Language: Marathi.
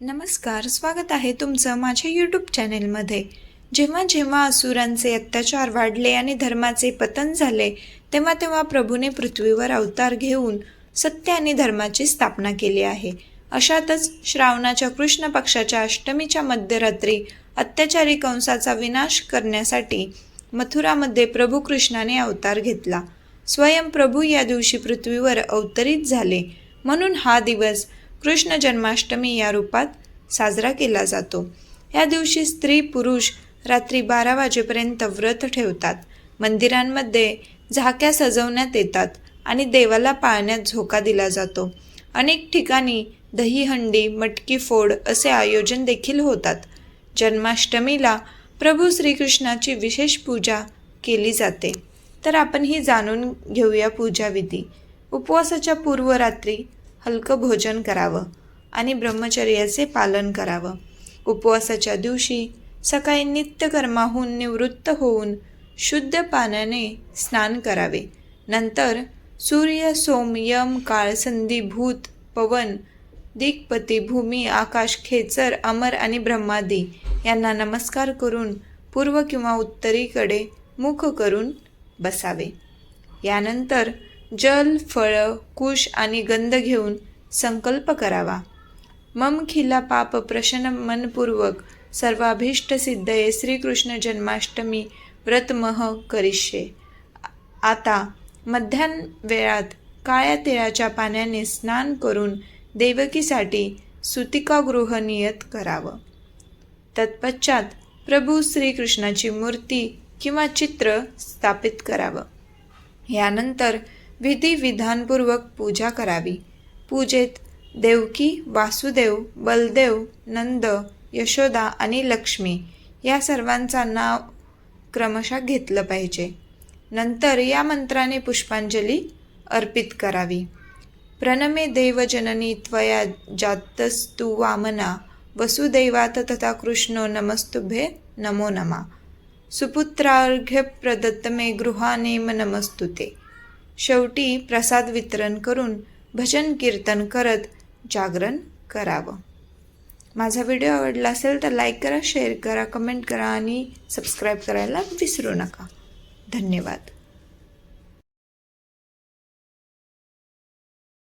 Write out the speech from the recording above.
नमस्कार स्वागत आहे तुमचं माझ्या यूट्यूब चॅनेलमध्ये जेव्हा जेव्हा असुरांचे अत्याचार वाढले आणि धर्माचे पतन झाले तेव्हा तेव्हा प्रभूने पृथ्वीवर अवतार घेऊन सत्य आणि धर्माची स्थापना केली आहे. अशातच श्रावणाच्या कृष्ण पक्षाच्या अष्टमीच्या मध्यरात्री अत्याचारी कंसाचा विनाश करण्यासाठी मथुरामध्ये प्रभू कृष्णाने अवतार घेतला. स्वयं प्रभू या दिवशी पृथ्वीवर अवतरित झाले. म्हणून हा दिवस कृष्ण जन्माष्टमी या रूपात साजरा केला जातो. या दिवशी स्त्री पुरुष रात्री बारा वाजेपर्यंत व्रत ठेवतात. मंदिरांमध्ये झाक्या सजवण्यात येतात आणि देवाला पाळण्यात झोका दिला जातो. अनेक ठिकाणी दहीहंडी मटकी फोड असे आयोजन देखील होतात. जन्माष्टमीला प्रभू श्रीकृष्णाची विशेष पूजा केली जाते. तर आपण ही जाणून घेऊया पूजाविधी उपवासाच्या पूर्वरात्री हलकं भोजन करावं आणि ब्रह्मचर्याचे पालन करावं. उपवासाच्या दिवशी सकाळी नित्यकर्माहून निवृत्त होऊन शुद्ध पाण्याने स्नान करावे. नंतर सूर्य सोम यम काळ संधी भूत पवन दिक्पती भूमी आकाश खेचर अमर आणि ब्रह्मादी यांना नमस्कार करून पूर्व किंवा उत्तरीकडे मुख करून बसावे. यानंतर जल फळं कुश आणि गंध घेऊन संकल्प करावा. मम खिला पाप प्रशन मनपूर्वक सर्वाभीष्ट सिद्धये श्रीकृष्ण जन्माष्टमी व्रतमह करिष्ये. आता मध्यान वेळात काळ्या तिळाच्या पाण्याने स्नान करून देवकीसाठी सुतिकागृह नियत करावं. तत्पश्चात प्रभू श्रीकृष्णाची मूर्ती किंवा चित्र स्थापित करावं. यानंतर विधी विधानपूर्वक पूजा करावी. पूजेत देवकी वासुदेव बलदेव नंद यशोदा आणि लक्ष्मी या सर्वांचा नाव क्रमशः घेतलं पाहिजे. नंतर या मंत्राने पुष्पांजली अर्पित करावी. प्रणमे देवजननी त्वया जातस्तु वामना वसुदैवात तथा कृष्णो नमस्तुभे नमो नमा. सुपुत्रार्घ्य प्रदत्तमे गृहानेम नमस्तुते शेवटी प्रसाद वितरण करून भजन कीर्तन करत जागरण करावं. माझा व्हिडिओ आवडला असेल तर लाईक करा शेअर करा कमेंट करा आणि सबस्क्राईब करायला विसरू नका. धन्यवाद.